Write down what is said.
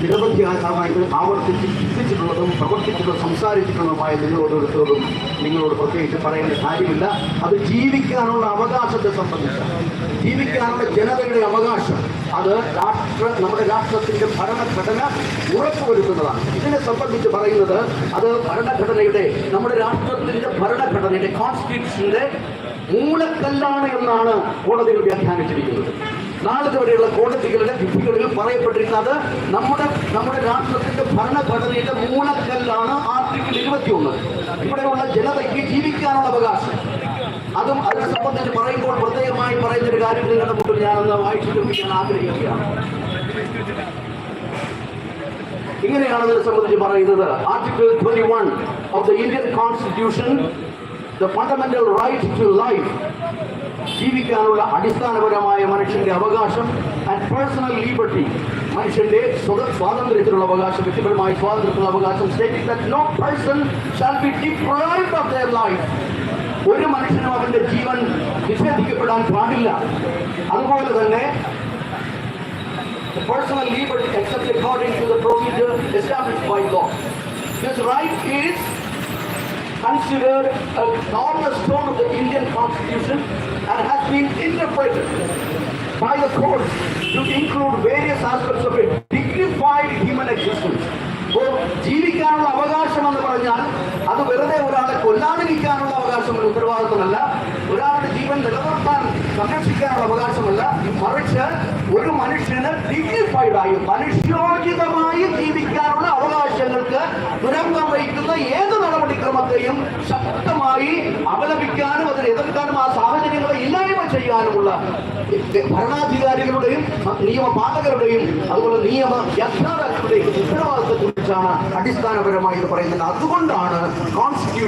നിരവധിയായ തവണ ആവർത്തിച്ച് ചിന്തിച്ചിട്ടുള്ളതും പ്രവർത്തിച്ചിട്ടുള്ളതും സംസാരിച്ചിട്ടുള്ളതുമായ നിങ്ങളോടൊരുത്തോടും നിങ്ങളോട് പ്രത്യേകിച്ച് പറയേണ്ട കാര്യമില്ല. അത് ജീവിക്കാനുള്ള അവകാശത്തെ സംബന്ധിച്ച ജീവിക്കാനുള്ള ജനതയുടെ അവകാശം. അത് രാഷ്ട്ര നമ്മുടെ രാഷ്ട്രത്തിന്റെ ഭരണഘടന ഉറപ്പുവരുത്തുന്നതാണ്. ഇതിനെ സംബന്ധിച്ച് പറയുന്നത് അത് ഭരണഘടനയുടെ നമ്മുടെ രാഷ്ട്രത്തിന്റെ ഭരണഘടനയുടെ കോൺസ്റ്റിറ്റ്യൂഷന്റെ മൂലക്കല്ലാണ് എന്നാണ് കോടതികൾ വ്യാഖ്യാനിച്ചിരിക്കുന്നത്. നാളെ വരെയുള്ള കോടതികളുടെ വിധികളിൽ പറയപ്പെട്ടിരിക്കുന്നത് നമ്മുടെ നമ്മുടെ രാഷ്ട്രത്തിന്റെ ഭരണഘടനയുടെ മൂലക്കല്ലാണ് ആർട്ടിക്കിൾ ഇരുപത്തിയൊന്ന്. ഇവിടെയുള്ള ജനതയ്ക്ക് ജീവിക്കാനുള്ള അവകാശം. അതും അതിനെ സംബന്ധിച്ച് പറയുമ്പോൾ പ്രത്യേകമായി പറയുന്ന ഒരു കാര്യം നിങ്ങളുടെ മുമ്പിൽ ഞാനൊന്ന് വായിച്ചു ആഗ്രഹിക്കുകയാണ്. ഇങ്ങനെയാണ് ഇതിനെ സംബന്ധിച്ച് പറയുന്നത്. Article twenty one of the Indian constitution The fundamental right to life ജീവിക്കാനുള്ള അടിസ്ഥാനപരമായ മനുഷ്യന്റെ അവകാശം ആൻഡ് പേഴ്സണൽ ലീബർട്ടി മനുഷ്യന്റെ സ്വത സ്വാതന്ത്ര്യത്തിനുള്ള അവകാശം വ്യക്തിപരമായ സ്വാതന്ത്ര്യത്തിനുള്ള അവകാശം stating that no person shall be deprived of their life ഒരു മനുഷ്യനും അവന്റെ ജീവൻ നിഷേധിക്കപ്പെടാൻ പാടില്ല അതുപോലെ തന്നെ personal liberty except according to the procedure established by law. This right is considered a cornerstone of the Indian Constitution and has been interpreted by the courts to include various aspects of a dignified human existence. അപ്പോൾ ജീവിക്കാനുള്ള അവകാശം എന്ന് പറഞ്ഞാൽ അത് വെറുതെ ഒരാളെ കൊല്ലാതിരിക്കാനുള്ള അവകാശം ഒരു ഉത്തരവാദിത്വമല്ല ഒരാളുടെ ജീവൻ നിലനിർത്താൻ സംരക്ഷിക്കാനുള്ള അവകാശമല്ല മറിച്ച് ഒരു മനുഷ്യന് ഡിഗ്നിഫൈഡായി മനുഷ്യോചിതമായി ജീവിക്കാനുള്ള നടപടിക്രമത്തെയും ശക്തമായി അപലപിക്കാനും അതിനെ എതിർക്കാനും ആ സാഹചര്യങ്ങളെ ഇല്ലായ്മ ചെയ്യാനുമുള്ള ഭരണാധികാരികളുടെയും നിയമപാലകരുടെയും അതുപോലെ നിയമ യഥാർത്ഥങ്ങളുടെയും ഉത്തരവാദിത്തത്തെ കുറിച്ചാണ് അടിസ്ഥാനപരമായി ഇത് പറയുന്നത്. അതുകൊണ്ടാണ് കോൺസ്റ്റിറ്റ്യൂഷൻ